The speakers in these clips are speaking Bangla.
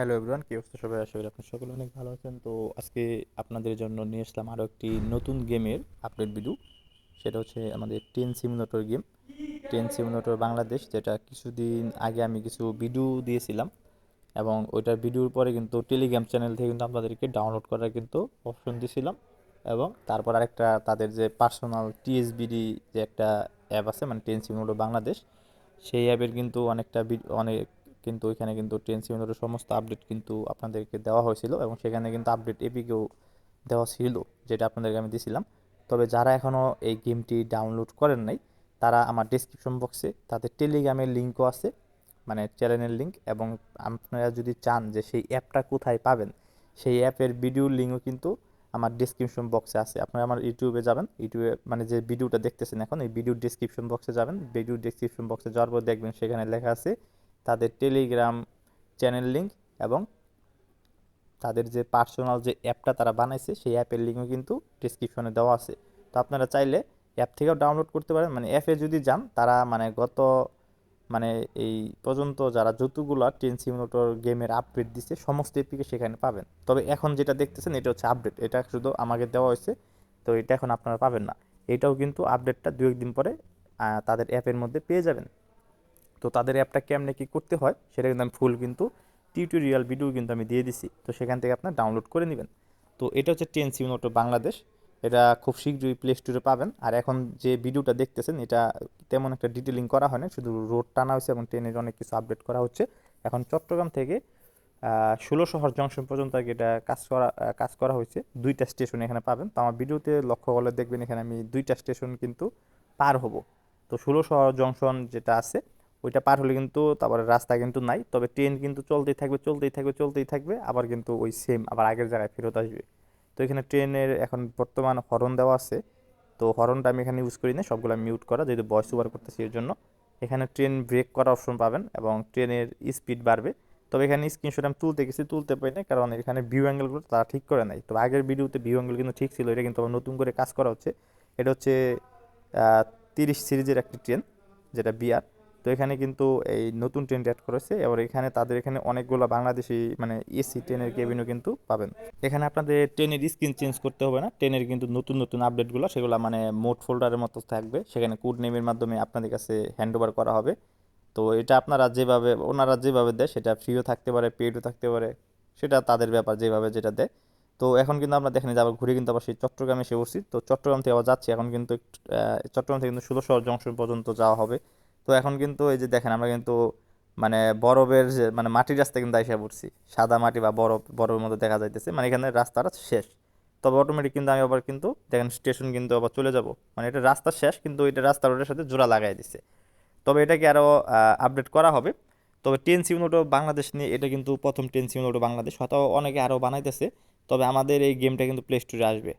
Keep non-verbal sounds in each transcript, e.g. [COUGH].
হ্যালো এভরিওয়ান কি অবস্থা সবাই? করি আপনি সকলে অনেক ভালো আছেন। তো আজকে আপনাদের জন্য নিয়ে আসলাম আরও একটি নতুন গেমের আপডেট ভিডিও সেটা হচ্ছে আমাদের train simulator game train simulator Bangladesh যেটা কিছুদিন আগে আমি কিছু ভিডিও দিয়েছিলাম। এবং ওইটার ভিডিওর পরে কিন্তু টেলিগ্রাম চ্যানেল থেকে কিন্তু আপনাদেরকে ডাউনলোড করার কিন্তু অপশন দিয়েছিলাম এবং তারপর আরেকটা তাদের যে পার্সোনাল টিএসবিডি যে একটা অ্যাপ আছে মানে টেন সিমুলেটর বাংলাদেশ সেই অ্যাপের কিন্তু অনেকটা অনেক কিন্তু ওইখানে কিন্তু ট্রেন সিমুলেটর সমস্ত আপডেট কিন্তু আপনাদেরকে দেওয়া হয়েছিল এবং সেখানে কিন্তু আপডেট এপিকেও দেওয়া ছিল, যেটা আপনাদেরকে আমি দিয়েছিলাম তবে যারা এখনও এই গেমটি ডাউনলোড করেন নাই, তারা আমার ডিসক্রিপশন বক্সে তাদের টেলিগ্রামের লিঙ্কও আছে মানে চ্যানেলের লিঙ্ক এবং আপনারা যদি চান যে সেই অ্যাপটা কোথায় পাবেন, সেই অ্যাপের ভিডিও লিঙ্কও কিন্তু আমার ডিসক্রিপশন বক্সে আছে। আপনারা আমার ইউটিউবে যাবেন ইউটিউবে মানে যে ভিডিওটা দেখতেছেন এখন এই ভিডিওর ডিসক্রিপশন বক্সে যাবেন। ভিডিও ডিসক্রিপশন বক্সে যাওয়ার পর দেখবেন সেখানে লেখা আছে তাদের টেলিগ্রাম চ্যানেল লিঙ্ক এবং তাদের যে পার্সোনাল যে অ্যাপটা তারা বানাইছে, সেই অ্যাপের লিঙ্কও কিন্তু ডিসক্রিপশনে দেওয়া আছে। তো আপনারা চাইলে অ্যাপ থেকেও ডাউনলোড করতে পারেন। মানে অ্যাপে যদি যান, তারা মানে গত মানে এই পর্যন্ত যারা যতগুলো টেন সিমুলেটর গেমের আপডেট দিচ্ছে সমস্ত এপিকে সেখানে পাবেন। তবে এখন যেটা দেখতেছেন, এটা হচ্ছে আপডেট এটা শুধু আমাকে দেওয়া হয়েছে, তো এটা এখন আপনারা পাবেন না। এটাও কিন্তু আপডেটটা দু একদিন পরে তাদের অ্যাপের মধ্যে পেয়ে যাবেন। তো তাদের অ্যাপটা কেমনে কী করতে হয়, সেটা কিন্তু আমি ফুল কিন্তু টিউটোরিয়াল ভিডিও কিন্তু আমি দিয়ে দিছি। তো সেখান থেকে আপনার ডাউনলোড করে নেবেন। তো এটা হচ্ছে টেন সিমোটো বাংলাদেশ এটা খুব শীঘ্রই প্লে স্টোরে পাবেন। আর এখন যে ভিডিওটা দেখতেছেন, এটা তেমন একটা ডিটেলিং করা হয় না। শুধু রোড টানা হয়েছে এবং ট্রেনের অনেক কিছু আপডেট করা হচ্ছে। এখন চট্টগ্রাম থেকে ষোলো শহর জংশন পর্যন্ত এটা কাজ করা কাজ করা হয়েছে। দুইটা স্টেশন এখানে পাবেন। তো আমার ভিডিওতে লক্ষ্য করলে দেখবেন এখানে আমি দুইটা স্টেশন কিন্তু পার হব। তো ষোলো শহর জংশন যেটা আছে ওইটা পার হলে কিন্তু তারপরে রাস্তা কিন্তু নাই। তবে ট্রেন কিন্তু চলতেই থাকবে চলতেই থাকবে চলতেই থাকবে, আবার কিন্তু ওই সেম আবার আগের জায়গায় ফেরত আসবে। তো এখানে ট্রেনের এখন বর্তমান হরন দেওয়া আছে। তো হরনটা আমি এখানে ইউজ করি না সবগুলো মিউট করা, যেহেতু ভয়েস ওভার করতেছি এর জন্য। এখানে ট্রেন ব্রেক করার অপশন পাবেন এবং ট্রেনের স্পিড বাড়বে। তবে এখানে স্ক্রিনশট আমি তুলতে গেছি, তুলতে পারি না কারণ এখানে ভিউ অ্যাঙ্গেলগুলো তারা ঠিক করে নাই। তবে আগের ভিডিওতে ভিউ অ্যাঙ্গেল কিন্তু ঠিক ছিল, এটা কিন্তু আবার নতুন করে কাজ করা হচ্ছে। এটা হচ্ছে তিরিশ সিরিজের একটি ট্রেন যেটা বিআর তো এখানে কিন্তু এই নতুন ট্রেন অ্যাড করেছে। এবার এখানে তাদের এখানে অনেকগুলো বাংলাদেশি মানে এসি ট্রেনের কেবিনও কিন্তু পাবেন। এখানে আপনাদের ট্রেনের স্ক্রিন চেঞ্জ করতে হবে না। ট্রেনের কিন্তু নতুন নতুন আপডেটগুলো সেগুলো মানে মোট ফোল্ডারের মতো থাকবে। সেখানে কোড নেমের মাধ্যমে আপনাদের কাছে হ্যান্ড ওভার করা হবে। তো এটা আপনারা যেভাবে, ওনারা যেভাবে দেয়, সেটা ফ্রিও থাকতে পারে পেডও থাকতে পারে। সেটা তাদের ব্যাপার, যেভাবে যেটা দেয়। তো এখন কিন্তু আমরা দেখেন যে আবার ঘুরে কিন্তু আবার সেই চট্টগ্রামে এসে বসছি তো চট্টগ্রাম থেকে আবার যাচ্ছি। এখন কিন্তু চট্টগ্রাম থেকে কিন্তু ষোলো শহর জংশন পর্যন্ত যাওয়া হবে। তো এখন কিন্তু এই যে দেখেন, আমরা কিন্তু মানে বরফের যে মানে মাটির রাস্তা কিন্তু আইসা পড়ছি। সাদা মাটি বা বরফ, বরফের মধ্যে দেখা যাইতেছে। মানে এখানে রাস্তাটা শেষ। তবে অটোমেটিক কিন্তু আমি আবার কিন্তু দেখেন স্টেশন কিন্তু আবার চলে যাব। মানে এটা রাস্তা শেষ, কিন্তু এটা রাস্তা রোডের সাথে জোড়া লাগাই দিছে। তবে এটাকে আরও আপডেট করা হবে? তবে টেন সিমনোটো বাংলাদেশ নিয়ে এটা কিন্তু প্রথম টেন সিমনোটো বাংলাদেশ। হয়তো অনেকে আরও বানাইতেছে। তবে আমাদের এই গেমটা কিন্তু প্লে স্টোরে আসবে।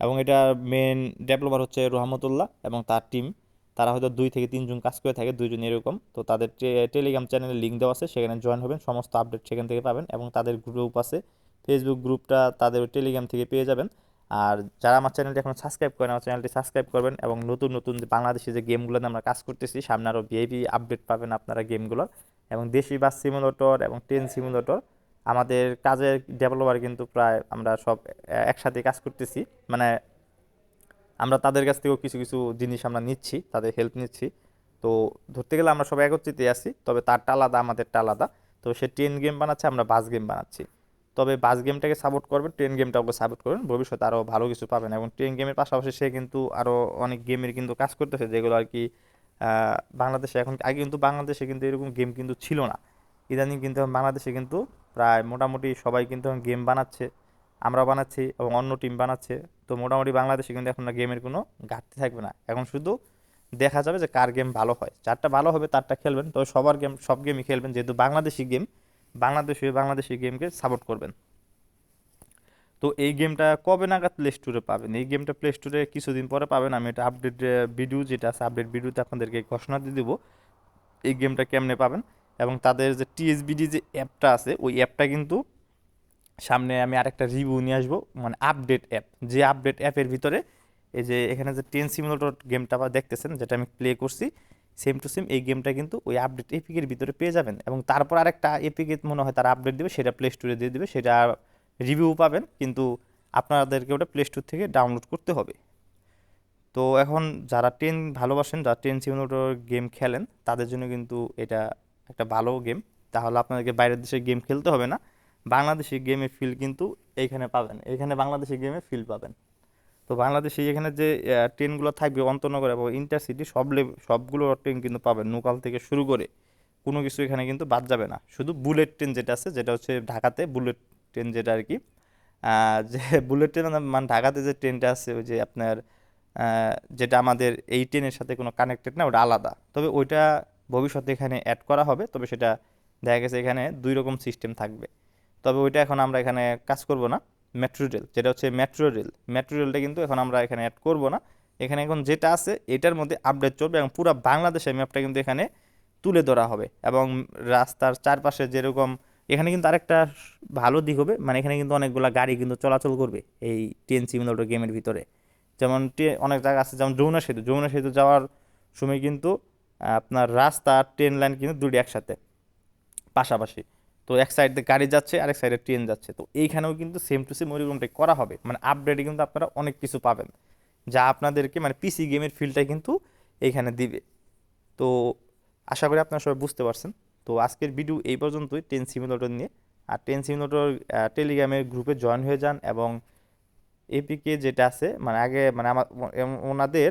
এবং এটা মেন ডেভেলপার হচ্ছে রহমতুল্লাহ এবং তার টিম তারা হয়তো দুই থেকে তিনজন কাজ করে থাকে, দুইজন এরকম। তো তাদের টেলিগ্রাম চ্যানেলে লিঙ্ক দেওয়া আছে, সেখানে জয়েন হবেন। সমস্ত আপডেট সেখান থেকে পাবেন এবং তাদের গ্রুপ আছে। ফেসবুক গ্রুপটা তাদের টেলিগ্রাম থেকে পেয়ে যাবেন। আর যারা আমার চ্যানেলটি এখন সাবস্ক্রাইব করেন, আমার চ্যানেলটি সাবস্ক্রাইব করবেন এবং নতুন নতুন বাংলাদেশি যে গেমগুলোতে আমরা কাজ করতেছি, সামনে আরও ভিআইপি আপডেট পাবেন আপনারা গেমগুলোর এবং দেশি বাস সিমুলেটর এবং ট্রেন সিমুলেটর আমাদের কাজের ডেভেলপার কিন্তু প্রায় আমরা সব একসাথে কাজ করতেছি। মানে আমরা তাদের কাছ থেকেও কিছু কিছু জিনিস আমরা নিচ্ছি, তাদের হেল্প নিচ্ছি। তো ধরতে গেলে আমরা সবাই একত্রিতই আছি, তবে তারটা আলাদা, আমাদেরটা আলাদা। তো সে ট্রেন গেম বানাচ্ছে, আমরা বাস গেম বানাচ্ছি। তবে বাস গেমটাকে সাপোর্ট করবেন ট্রেন গেমটাকে সাপোর্ট করবেন ভবিষ্যতে আরও ভালো কিছু পাবেন। এবং ট্রেন গেমের পাশাপাশি সে কিন্তু আরও অনেক গেমের কিন্তু কাজ করতেছে, যেগুলো আর কি বাংলাদেশে এখন, আগে কিন্তু বাংলাদেশে কিন্তু এরকম গেম কিন্তু ছিল না। ইদানিং কিন্তু বাংলাদেশে কিন্তু প্রায় মোটামুটি সবাই কিন্তু গেম বানাচ্ছে। আমরা বানাচ্ছি এবং অন্য টিম বানাচ্ছে। তো মোটামুটি বাংলাদেশে কিন্তু এখন গেমের কোনো ঘাটতি থাকবে না। এখন শুধু দেখা যাবে যে কার গেম ভালো হয়। যারটা ভালো হবে, তারটা খেলবেন, তবে সবার গেম, সব গেমই খেলবেন। যেহেতু বাংলাদেশি গেম, বাংলাদেশি হয়ে বাংলাদেশি গেমকে সাপোর্ট করবেন। তো এই গেমটা কবে নাগাদ প্লে স্টোরে পাবেন? এই গেমটা প্লে স্টোরে কিছুদিন পরে পাবেন। আমি এটা আপডেট ভিডিও যেটা আছে আপডেট ভিডিওতে আপনাদেরকে ঘোষণা দিয়ে দেবো। এই গেমটা কেমনে পাবেন? এবং তাদের যে টিএসবিডি যে অ্যাপটা আছে, ওই অ্যাপটা কিন্তু সামনে আমি আরেকটা রিভিউ নিয়ে আসব মানে আপডেট অ্যাপ যে আপডেট অ্যাপের ভিতরে এই যে এখানে যে টেন সিমুলেটর গেমটা আবার দেখতেছেন, যেটা আমি প্লে করছি সেম টু সেম এই গেমটা কিন্তু ওই আপডেট এপিকের ভিতরে পেয়ে যাবেন। এবং তারপর আরেকটা এপিকে মনে হয় তারা আপডেট দেবে, সেটা প্লে স্টোরে দিয়ে দেবে, সেটা রিভিউ পাবেন, কিন্তু আপনাদেরকে ওটা প্লে স্টোর থেকে ডাউনলোড করতে হবে। তো এখন যারা টেন ভালোবাসেন, যারা টেন সিমুলেটর গেম খেলেন, তাদের জন্য কিন্তু এটা একটা ভালো গেম তাহলে আপনাদেরকে বাইরের দেশে গেম খেলতে হবে না। বাংলাদেশি গেমে ফিল কিন্তু এইখানে পাবেন। এখানে বাংলাদেশি গেমে ফিল পাবেন। তো বাংলাদেশে এখানে যে ট্রেনগুলো থাকবে অন্তনগর এবং ইন্টারসিটি সব সবগুলো ট্রেন কিন্তু পাবেন লোকাল থেকে শুরু করে। কোনো কিছু এখানে কিন্তু বাদ যাবে না। শুধু বুলেট ট্রেন যেটা আছে, যেটা হচ্ছে ঢাকাতে বুলেট ট্রেন যেটা আর কি যে [LAUGHS] বুলেট ট্রেন মানে ঢাকাতে যে ট্রেনটা আছে, ওই যে আপনার যেটা আমাদের এই ট্রেনের সাথে কোনো কানেক্টেড না, ওটা আলাদা। তবে ওইটা ভবিষ্যতে এখানে অ্যাড করা হবে, তবে সেটা দেখা গেছে এখানে দুই রকম সিস্টেম থাকবে। তবে ওইটা এখন আমরা এখানে কাজ করব না মেট্রো রেল যেটা হচ্ছে মেট্রো রেল মেট্রো রেলটা কিন্তু এখন আমরা এখানে অ্যাড করব না। এখানে এখন যেটা আছে, এটার মধ্যে আপডেট চলবে এবং পুরো বাংলাদেশের ম্যাপটা কিন্তু এখানে তুলে ধরা হবে এবং রাস্তার চারপাশে যেরকম, এখানে কিন্তু আরেকটা ভালো দিক হবে মানে এখানে কিন্তু অনেকগুলা গাড়ি কিন্তু চলাচল করবে এই টেন সিমুলেটর গেমের ভিতরে। যেমন অনেক জায়গা আছে, যেমন যমুনা সেতু যমুনা সেতু যাওয়ার সময় কিন্তু আপনার রাস্তা ট্রেন লাইন কিন্তু দুটি একসাথে, পাশাপাশি। তো এক সাইডে গাড়ি যাচ্ছে, আরেক সাইডে ট্রেন যাচ্ছে। তো এইখানেও কিন্তু সেম টু সেম ওইরকমটাই করা হবে। মানে আপডেটে কিন্তু আপনারা অনেক কিছু পাবেন। যা আপনাদেরকে মানে পিসি গেমের ফিলটাই কিন্তু এইখানে দিবে। তো আশা করি আপনারা সবাই বুঝতে পারছেন। তো আজকের ভিডিও এই পর্যন্তই। টেন সিমুলেটর নিয়ে। আর টেন সিমুলেটর টেলিগ্রামের গ্রুপে জয়েন হয়ে যান এবং এপিকে যেটা আছে মানে আগে মানে আমার ওনাদের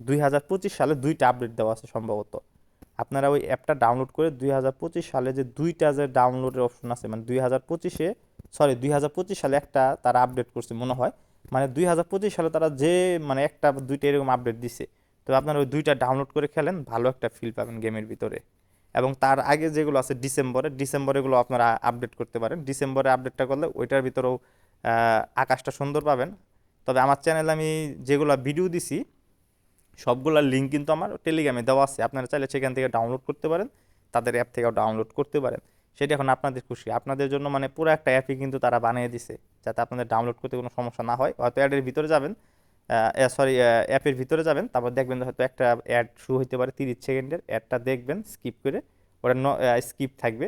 দুই হাজার পঁচিশ সালে দুইটা আপডেট দেওয়া আছে সম্ভবত। আপনারা ওই অ্যাপটা ডাউনলোড করে দুই হাজার পঁচিশ সালে যে দুইটা যে ডাউনলোডের অপশন আছে মানে দুই হাজার পঁচিশে সরি দুই হাজার পঁচিশ সালে একটা তারা আপডেট করছে মনে হয়। মানে দুই হাজার পঁচিশ সালে তারা যে মানে একটা দুইটা এরকম আপডেট দিছে। তো আপনারা ওই দুইটা ডাউনলোড করে খেলেন, ভালো একটা ফিল পাবেন গেমের ভিতরে। এবং তার আগে যেগুলো আছে ডিসেম্বরে ডিসেম্বরে এগুলো আপনারা আপডেট করতে পারেন। ডিসেম্বরে আপডেটটা করলে ওইটার ভিতরেও আকাশটা সুন্দর পাবেন। তবে আমার চ্যানেলে আমি যেগুলো ভিডিও দিছি সবগুলোর লিঙ্ক কিন্তু আমার টেলিগ্রামে দেওয়া আছে। আপনারা চাইলে সেখান থেকে ডাউনলোড করতে পারেন, তাদের অ্যাপ থেকেও ডাউনলোড করতে পারেন। সেটা এখন আপনাদের খুশি। আপনাদের জন্য মানে পুরো একটা অ্যাপই কিন্তু তারা বানিয়ে দিছে, যাতে আপনাদের ডাউনলোড করতে কোনো সমস্যা না হয়। হয়তো অ্যাডের ভিতরে যাবেন সরি অ্যাপের ভিতরে যাবেন, তারপর দেখবেন হয়তো একটা অ্যাড শুরু হতে পারে তিরিশ সেকেন্ডের। অ্যাডটা দেখবেন স্কিপ করে ওটা স্কিপ থাকবে।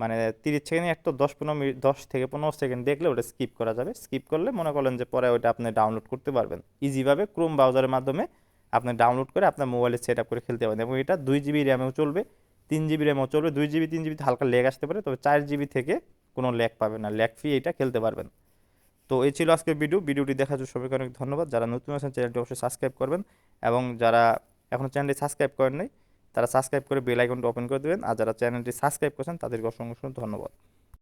মানে তিরিশ সেকেন্ডে একটা দশ পনেরো মিনিট, দশ থেকে পনেরো সেকেন্ড দেখলে ওটা স্কিপ করা যাবে। স্কিপ করলে মনে করলেন যে পরে ওটা আপনি ডাউনলোড করতে পারবেন। ইজিভাবে ক্রোম ব্রাউজারের মাধ্যমে আপনি ডাউনলোড করে আপনার মোবাইলে সেট আপ করে খেলতে পারেন এবং এটা দুই জিবি র্যামেও চলবে, তিন জিবি র্যামেও চলবে, দুই জিবি তিন জিবিতে হালকা ল্যাগ আসতে পারে, তবে চার জিবি থেকে কোনো ল্যাগ পাবে না। ল্যাগ ফ্রি এটা খেলতে পারবেন। তো এই ছিল আজকের ভিডিও ভিডিওটি দেখার জন্য সবাইকে অনেক ধন্যবাদ। যারা নতুন আছেন চ্যানেলটি অবশ্যই সাবস্ক্রাইব করবেন এবং যারা এখনও চ্যানেলটি সাবস্ক্রাইব করেন নাই, তারা সাবস্ক্রাইব করে বেল আইকনটা ওপেন করে দেবেন। আর যারা চ্যানেলটি সাবস্ক্রাইব করেছেন, তাদেরকে অসংখ্য ধন্যবাদ।